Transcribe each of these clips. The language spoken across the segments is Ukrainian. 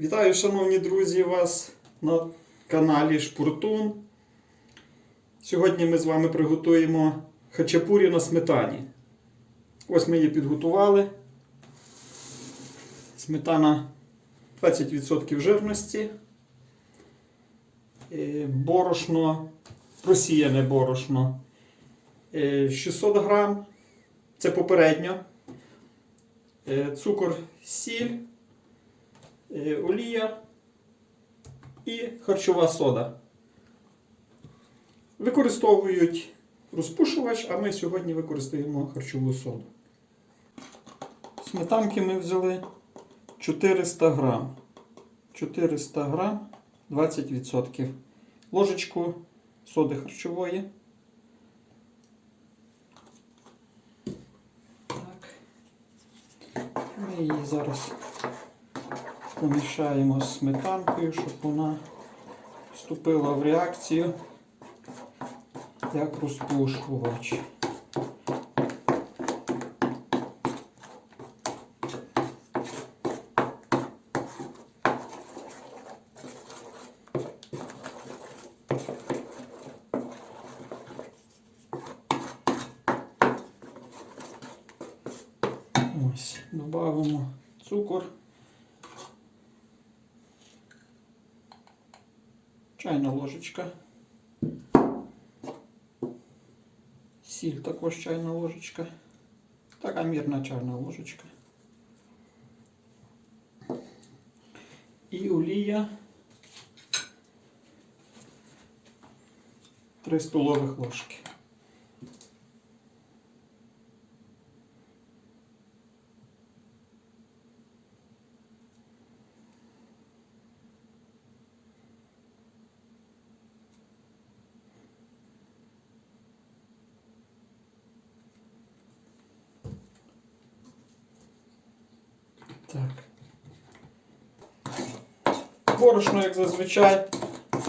Вітаю, шановні друзі, вас на каналі Шпуртун. Сьогодні ми з вами приготуємо хачапурі на сметані. Ось ми її підготували. Сметана 20% жирності. Е, Борошно, просіяне борошно е, 600 грам. Це попередньо. Е, Цукор, сіль е, олія і харчова сода. Використовують розпушувач, а ми сьогодні використаємо харчову соду. Сметанки ми взяли 400 грам. 400 грам 20%. Ложечку соди харчової. Так. Ми її зараз помішаємо з сметанкою, щоб вона вступила в реакцію як розпушувач. Ось, додаємо цукор. Чайна ложечка. Сіль також чайна ложечка. Така мірна чайна ложечка. І олія 3 столових ложки. Так. Борошно, як зазвичай,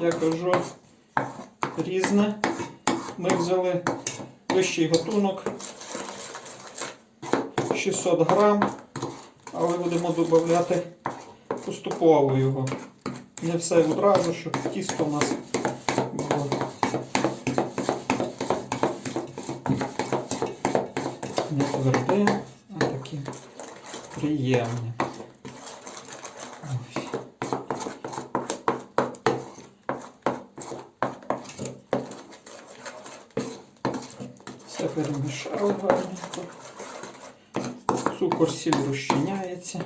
я кажу, різне. Ми взяли вищий готунок 600 грам, але будемо додати поступово його. Не все одразу, щоб тісто у нас було. Не тверде, приємне. Ось. Все перемішали гарненько. Цукор сіль розчиняється.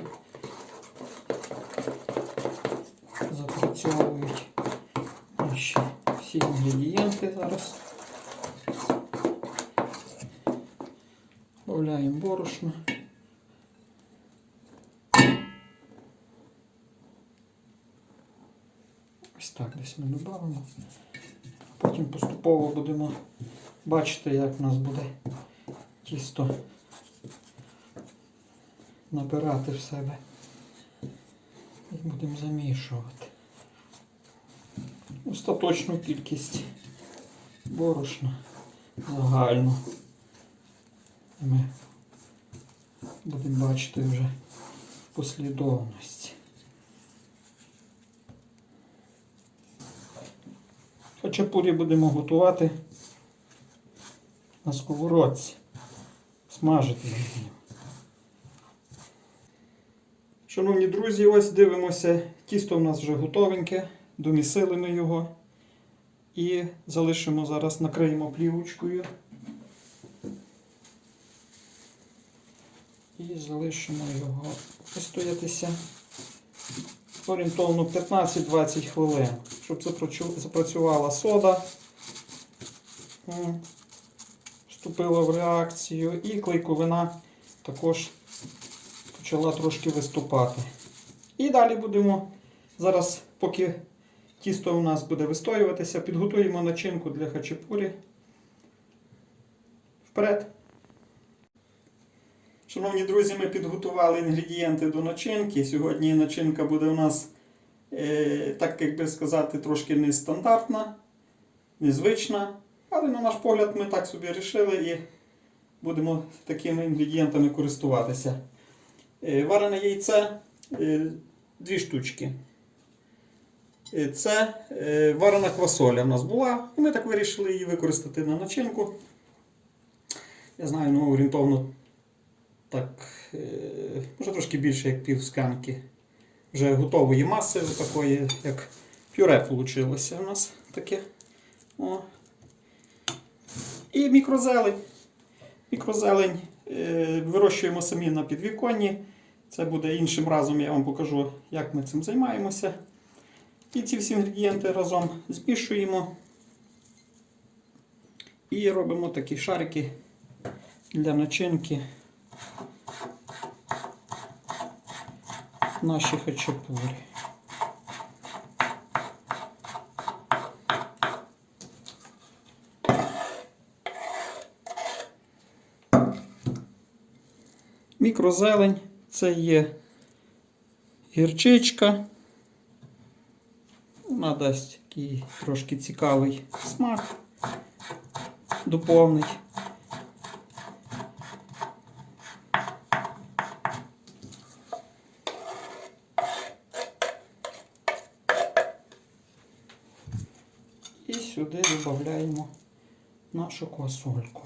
Запрацьовують наші всі інгредієнти зараз. Додаємо борошно. Ми додамо. Потім поступово будемо бачити, як в нас буде тісто набирати в себе. І будемо замішувати. Остаточну кількість борошна загальну. Ми будемо бачити вже в Хачапурі будемо готувати на сковородці. Смажити. Шановні друзі, ось дивимося. Тісто в нас вже готовеньке. Домісили ми його. І залишимо зараз, накриємо плівочкою. І залишимо його постоятися орієнтовно 15-20 хвилин, щоб запрацювала сода, вступила в реакцію і клейковина також почала трошки виступати. І далі будемо зараз, поки тісто у нас буде вистоюватися, підготуємо начинку для хачапурі. Вперед! Шановні друзі, ми підготували інгредієнти до начинки. Сьогодні начинка буде у нас, е, так як би сказати, трошки нестандартна, незвична. Але на наш погляд ми так собі вирішили і будемо такими інгредієнтами користуватися. Е, варене яйце, е, дві штучки. Е, Це е, варена квасоля в нас була, і ми так вирішили її використати на начинку. Я знаю, ну орієнтовно так, е, може трошки більше, як пів склянки вже готової маси, такої, як пюре вийшло у нас таке. О. І мікрозелень. Мікрозелень е, вирощуємо самі на підвіконні. Це буде іншим разом, я вам покажу, як ми цим займаємося. І ці всі інгредієнти разом змішуємо. І робимо такі шарики для начинки наші хачапурі. Мікрозелень це є гірчичка. Вона дасть такий трошки цікавий смак, доповнить. І сюди додаємо нашу квасольку.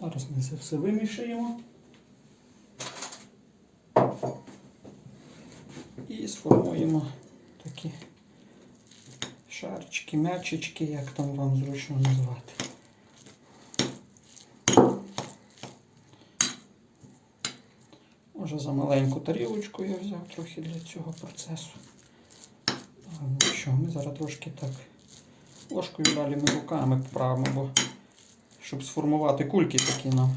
Зараз ми це все вимішаємо. І сформуємо такі шарчики, м'ячички, як там вам зручно назвати. Може за маленьку тарілочку я взяв трохи для цього процесу. Ну що, ми зараз трошки так ложкою далі ми руками поправимо, бо щоб сформувати кульки такі нам.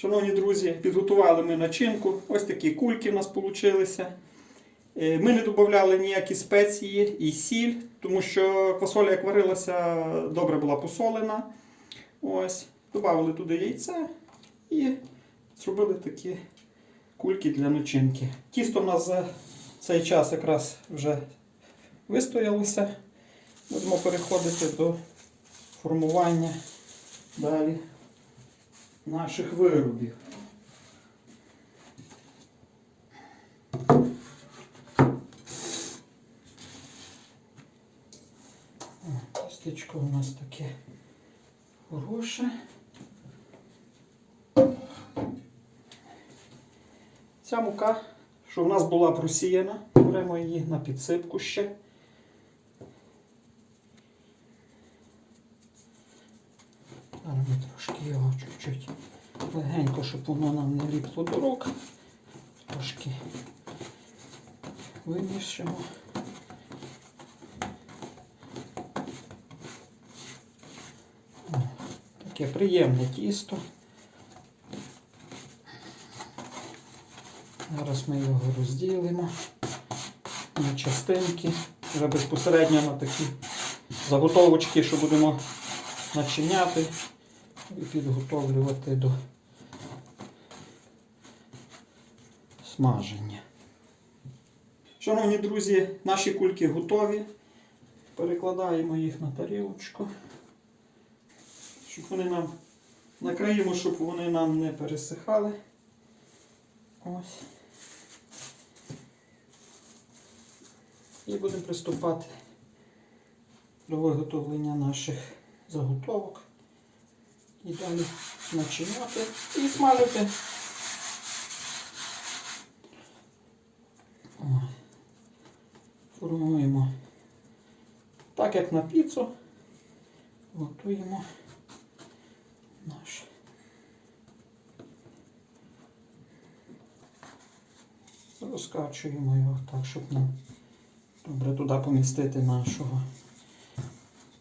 Шановні друзі, підготували ми начинку. Ось такі кульки в нас вийшли. Ми не додавали ніякі спеції і сіль, тому що квасоля, як варилася, добре була посолена. Ось. Добавили туди яйце і зробили такі кульки для начинки. Тісто в нас за цей час якраз вже вистоялося. Будемо переходити до формування далі наших виробів. Тістечко у нас таке хороше. Ця мука, що в нас була просіяна, беремо її на підсипку ще. Зараз ми трошки його чуть-чуть легенько, щоб воно нам не ліпло до рук. Трошки вимішимо. Таке приємне тісто. Зараз ми його розділимо на частинки, вже безпосередньо на такі заготовочки, що будемо начиняти і підготовлювати до смаження. Шановні друзі, наші кульки готові. Перекладаємо їх на тарілочку, щоб вони нам накриємо, щоб вони нам не пересихали. Ось. І будемо приступати до виготовлення наших заготовок. І далі начиняти і смажити. Формуємо так, як на піцу. Готуємо наш. Розкачуємо його так, щоб нам добре туди помістити нашого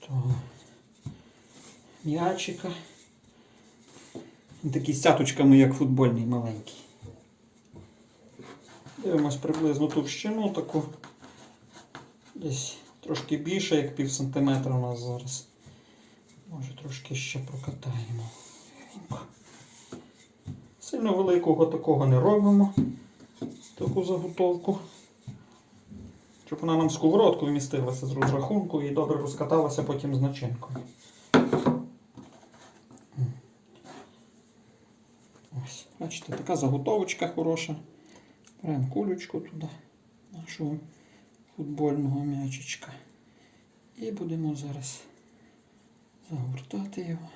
того м'ячика. Такий з цяточками, як футбольний маленький. Дивимось приблизно товщину таку. Десь трошки більше, як пів сантиметра у нас зараз. Може трошки ще прокатаємо. Сильно великого такого не робимо. Таку заготовку. Щоб вона нам сковородку вмістилася з розрахунку і добре розкаталася потім з начинкою. Ось, бачите, така заготовочка хороша. Беремо кулечку туди, нашого футбольного м'ячичка. І будемо зараз загортати його.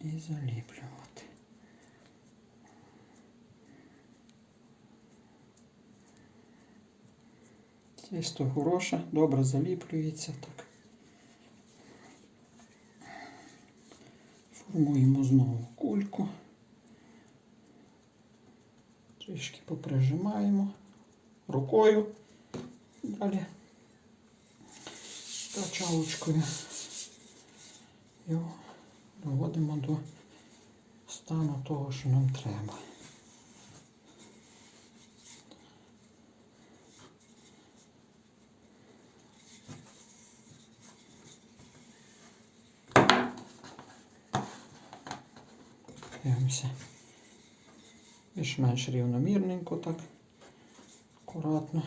І заліплювати. Тісто хороше, добре заліплюється так. Формуємо знову кульку. Трішки поприжимаємо рукою. Далі качалочкою його доводимо до стану того, що нам треба. Дивимося. Більш-менш рівномірненько так. Акуратно.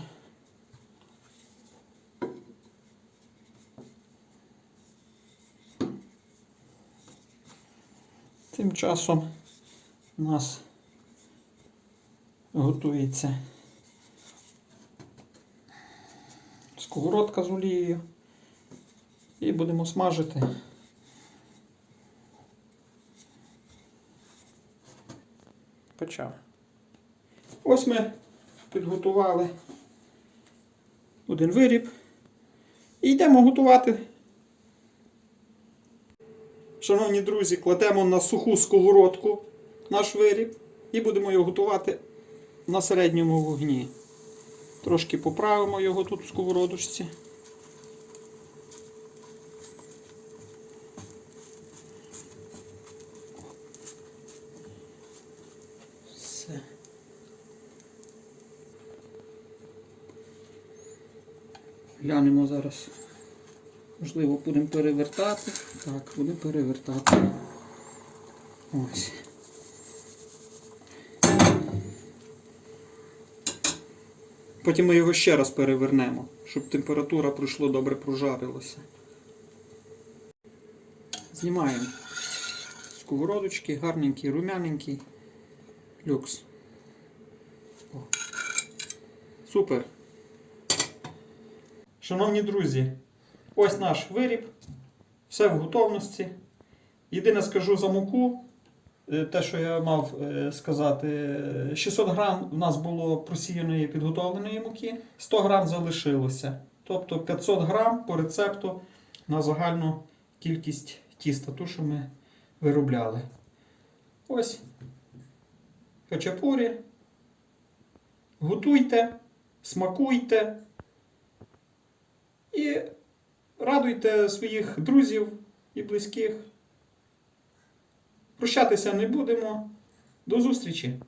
Тим часом у нас готується сковородка з олією. І будемо смажити. Почав. Ось ми підготували один виріб. І йдемо готувати. Шановні друзі, кладемо на суху сковородку наш виріб і будемо його готувати на середньому вогні. Трошки поправимо його тут в сковородочці. Все. Глянемо зараз. Можливо, будемо перевертати. Так, будемо перевертати. Ось. Потім ми його ще раз перевернемо, щоб температура пройшло добре прожарилося. Знімаємо сковородочки, гарненький, рум'яненький. Люкс. О. Супер. Шановні друзі, ось наш виріб. Все в готовності. Єдине скажу за муку. е, Те, що я мав е, сказати, е, 600 грам у нас було просіяної підготовленої муки, 100 грам залишилося. Тобто 500 грам по рецепту на загальну кількість тіста, ту, що ми виробляли. Ось хачапурі. Готуйте, смакуйте і радуйте своїх друзів і близьких. Прощатися не будемо. До зустрічі!